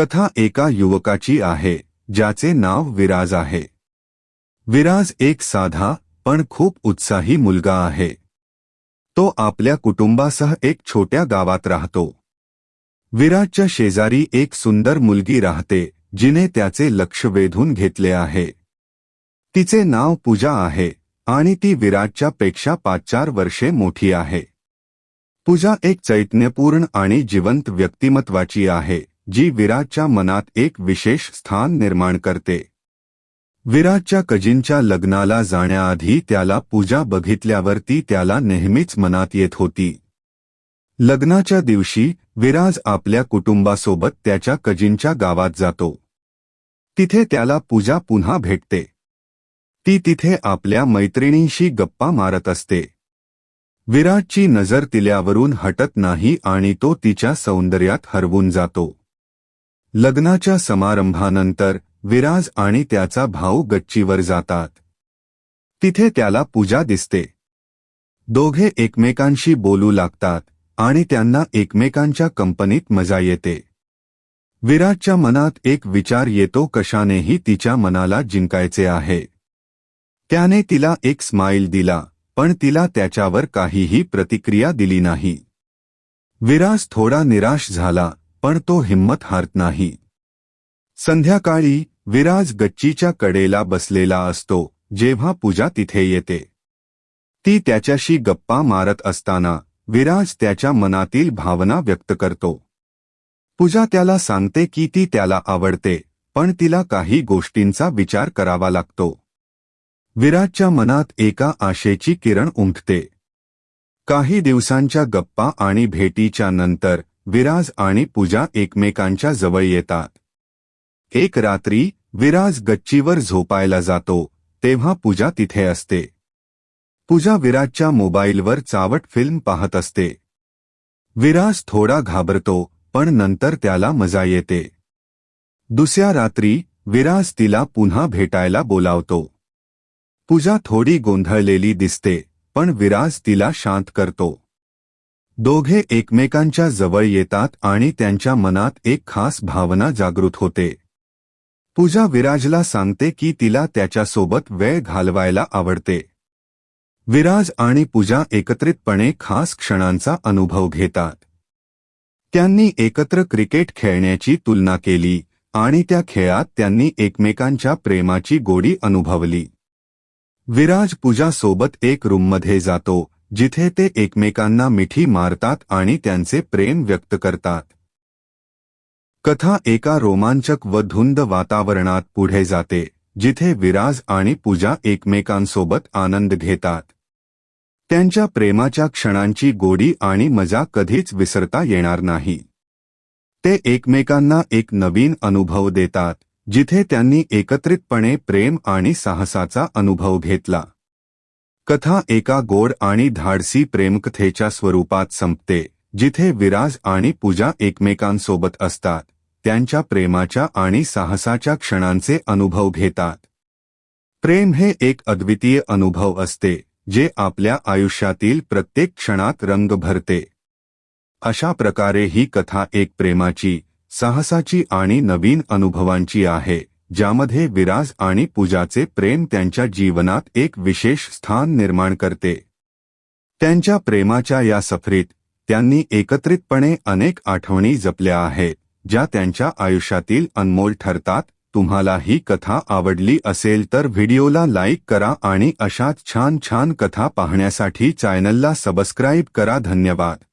कथा एका युवकाची आहे ज्याचे नाव विराज आहे. विराज एक साधा पण खूप उत्साही मुलगा आहे. तो आपल्या कुटुंबासह एक छोट्या गावात राहतो. विराजच्या शेजारी एक सुंदर मुलगी राहते जिने त्याचे लक्ष वेधून घेतले आहे. तिचे नाव पूजा आहे आणि ती विराजच्या पेक्षा पाच चार वर्षे मोठी आहे. पूजा एक चैतन्यपूर्ण आणि जिवंत व्यक्तिमत्वाची आहे. जी विराजच्या मनात एक विशेष स्थान निर्माण करते. विराजच्या कजिनच्या लग्नाला जाण्याआधी त्याला पूजा बघितल्यावर ती त्याला नेहमीच मनात येत होती. लग्नाच्या दिवशी विराज आपल्या कुटुंबासोबत त्याच्या कजिनच्या गावात जातो. तिथे त्याला पूजा पुन्हा भेटते. ती तिथे आपल्या मैत्रिणींशी गप्पा मारत असते. विराटची नजर तिल्यावरून हटत नाही आणि तो तिच्या सौंदर्यात हरवून जातो. लग्नाच्या समारंभानंतर विराज आणि त्याचा भाऊ गच्चीवर जातात. तिथे त्याला पूजा दिसते. दोघे एकमेकांशी बोलू लागतात आणि त्यांना एकमेकांच्या कंपनीत मजा येते. विराटच्या मनात एक विचार येतो कशानेही तिच्या मनाला जिंकायचे आहे. त्याने तिला एक स्माईल दिला पण तिला त्याच्यावर काहीही प्रतिक्रिया दिली नाही. विराज थोडा निराश झाला पण तो हिंमत हारत नाही. संध्याकाळी विराज गच्चीच्या कडेला बसलेला असतो जेव्हा पूजा तिथे येते. ती त्याच्याशी गप्पा मारत असताना विराज त्याच्या मनातील भावना व्यक्त करतो. पूजा त्याला सांगते की ती त्याला आवडते पण तिला काही गोष्टींचा विचार करावा लागतो. विराजच्या मनात एका आशेची किरण उमटते. काही दिवसांच्या गप्पा आणि भेटीच्या नंतर विराज आणि पूजा एकमेकांच्या जवळ येतात. एक रात्री विराज गच्चीवर झोपायला जातो तेव्हा पूजा तिथे असते. पूजा विराजच्या मोबाईलवर चावट फिल्म पाहत असते. विराज थोडा घाबरतो पण नंतर त्याला मजा येते. दुसऱ्या रात्री विराज तिला पुन्हा भेटायला बोलावतो. पूजा थोडी गोंधळलेली दिसते पण विराज तिला शांत करतो. दोघे एकमेकांच्या जवळ येतात आणि त्यांच्या मनात एक खास भावना जागृत होते. पूजा विराजला सांगते की तिला त्याच्यासोबत वेळ घालवायला आवडते. विराज आणि पूजा एकत्रितपणे खास क्षणांचा अनुभव घेतात. त्यांनी एकत्र क्रिकेट खेळण्याची तुलना केली आणि त्या खेळात त्यांनी एकमेकांच्या प्रेमाची गोडी अनुभवली. विराज पूजासोबत एक रूममध्ये जातो जिथे ते एकमेकांना मिठी मारतात आणि त्यांचे प्रेम व्यक्त करतात. कथा एका रोमांचक व धुंद वातावरणात पुढे जाते जिथे विराज आणि पूजा एकमेकांसोबत आनंद घेतात. त्यांच्या प्रेमाच्या क्षणांची गोडी आणि मजा कधीच विसरता येणार नाही. ते एकमेकांना एक नवीन अनुभव देतात जिथे त्यांनी एकत्रितपणे प्रेम आणि साहसाचा अनुभव घेतला. कथा एका गोड आणि धाडसी प्रेमकथेच्या स्वरूपात संपते जिथे विराज आणि पूजा एकमेकांसोबत असतात त्यांच्या प्रेमाच्या आणि साहसाच्या क्षणांचे अनुभव घेतात. प्रेम हे एक अद्वितीय अनुभव असते जे आपल्या आयुष्यातील प्रत्येक क्षणात रंग भरते. अशा प्रकारे ही कथा एक प्रेमाची साहसाची आणि नवीन अनुभवांची आहे. ज्यामध्ये विराज आणि पूजाचे प्रेम त्यांच्या जीवनात एक विशेष स्थान निर्माण करते. त्यांच्या प्रेमाच्या या सफरीत त्यांनी एकत्रितपणे अनेक आठवणी जपल्या आहेत ज्या त्यांच्या आयुष्यातील अनमोल ठरतात. तुम्हाला ही कथा आवडली असेल तर व्हिडिओला लाईक करा आणि अशाच छान छान कथा पाहण्यासाठी चॅनलला सबस्क्राईब करा. धन्यवाद.